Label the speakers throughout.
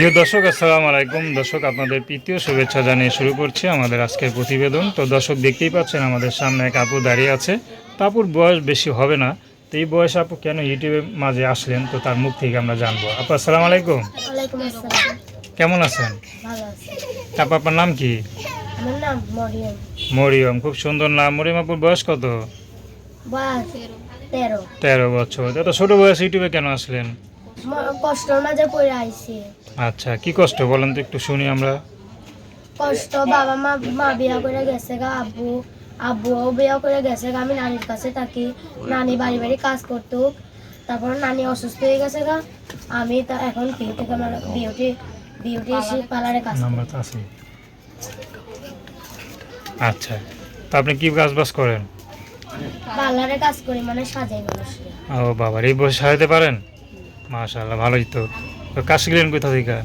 Speaker 1: প্রিয় দর্শক আসসালামু আলাইকুম। দর্শক আপনাদের প্রীতীয় শুভেচ্ছা জানিয়ে শুরু করছি আমাদের আজকের প্রতিবেদন। তো দর্শক দেখতেই পাচ্ছেন আমাদের সামনে এক আপু দাঁড়িয়ে আছে। তো আপুর বয়স বেশি হবে না তো এই বয়স আপু কেন ইউটিউবের মাঝে আসলেন তো তার মুখ থেকে আমরা জানব। আপু আসসালামু আলাইকুম। কেমন আছেন? আপু আপনার নাম কি?
Speaker 2: মরিয়ম।
Speaker 1: খুব সুন্দর নাম। মরিয়ম আপুর বয়স কত?
Speaker 2: তেরো।
Speaker 1: তেরো বছর। এত ছোট বয়স ইউটিউবে কেন আসলেন?
Speaker 2: কষ্টর মাঝে পড়ে আইছি।
Speaker 1: আচ্ছা কি কষ্ট বলেন তো একটু শুনি আমরা।
Speaker 2: কষ্ট বাবা মা মা বিয়া করে গেছে গা আব্বু আব্বুও বিয়া করে গেছে গা আমি নানির কাছে থাকি। নানি বাড়ি বাড়ি কাজ করতো তারপর নানি অসুস্থ হয়ে গেছে গা। আমি তা এখন কি থেকে আমার বিউটি বিউটি পার্লারে কাজ করি।
Speaker 1: নাম্বার আছে আচ্ছা তো আপনি কি কাজ বাজ করেন?
Speaker 2: পার্লারে কাজ করি মানে সাজাই মানুষকে।
Speaker 1: ও বাবার এই বয়সে সাজাতে পারেন? মাশাল্লাহ ভালোই তো। তো কাজ শিখলেন কোথা থেকে?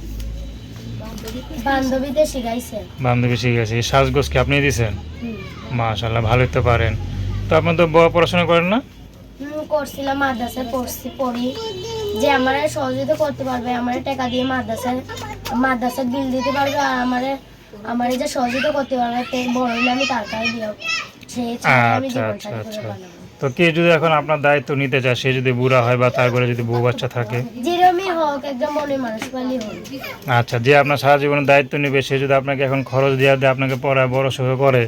Speaker 2: শিখাইছে।
Speaker 1: বান্ধবী শিখে এই সাজগোজ কি আপনি দিয়েছেন
Speaker 2: হুম।
Speaker 1: মাশাল্লাহ ভালোই তো পারেন। তো আপনার তো বড় পড়াশোনা করেন না?
Speaker 2: করছিলাম মাদ্রাসায় পড়ছি পড়ি। যে আমার সহযোগিতা করতে পারবে আমার টাকা দিয়ে মাদ্রাসায় মাদ্রাসার বিল দিতে পারবে আর আমার আমার যে সহযোগিতা করতে পারবে বড় হলে আমি তার কাছে আমি
Speaker 1: আচ্ছা, আচ্ছা, আচ্ছা। তো কে যদি এখন আপনার দায়িত্ব নিতে চায় সে যদি বুড়া হয় বা তার ঘরে যদি বউ বাচ্চা থাকে? আচ্ছা যে আপনার সারা জীবনের দায়িত্ব নেবে সে যদি আপনাকে এখন খরচ দেওয়া দেয় আপনাকে পড়ায় বড় সড়ো করে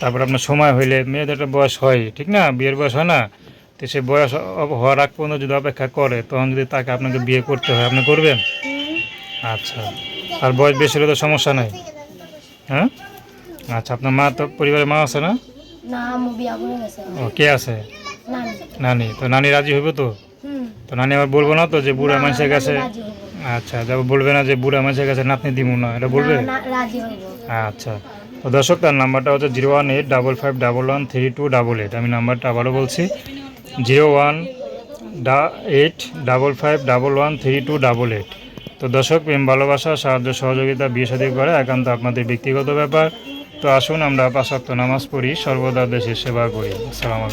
Speaker 1: তারপর আপনার সময় হইলে মেয়েদের একটা বয়স হয় ঠিক না? বিয়ের বয়স হয় না? তো সে বয়স হওয়ার আগ পর্যন্ত যদি অপেক্ষা করে তখন যদি তাকে আপনাকে বিয়ে করতে হয় আপনি করবেন? আচ্ছা আর বয়স বেশি হলে তো সমস্যা নাই। হ্যাঁ? আচ্ছা আপনার মা তো পরিবারের মা আছে না?
Speaker 2: না আমি বিয়া করে গেছে।
Speaker 1: ও কে আছে?
Speaker 2: নানি।
Speaker 1: নানি। তো নানি রাজি হইব তো? তো নানি আবার বলব না তো যে বুড়া মানুষের কাছে? আচ্ছা যা বলবে না যে বুড়া মানুষের কাছে নাতনি দিমু না এটা বলবে? আচ্ছা। তো দর্শক তার নাম্বারটা হচ্ছে zero one eight double five double one three two double eight. আমি নাম্বারটা আবারও বলছি। জিরো ওয়ান ডা eight double five double one three two double eight. তো দর্শক প্রেম ভালোবাসা সাহায্য সহযোগিতা বিয়ে সাদী করে একান্ত আপনাদের ব্যক্তিগত ব্যাপার। তো আসুন আমরা পাঁচ নামাজ পড়ি সর্বদা দেশের সেবা করি। আলাইকুম।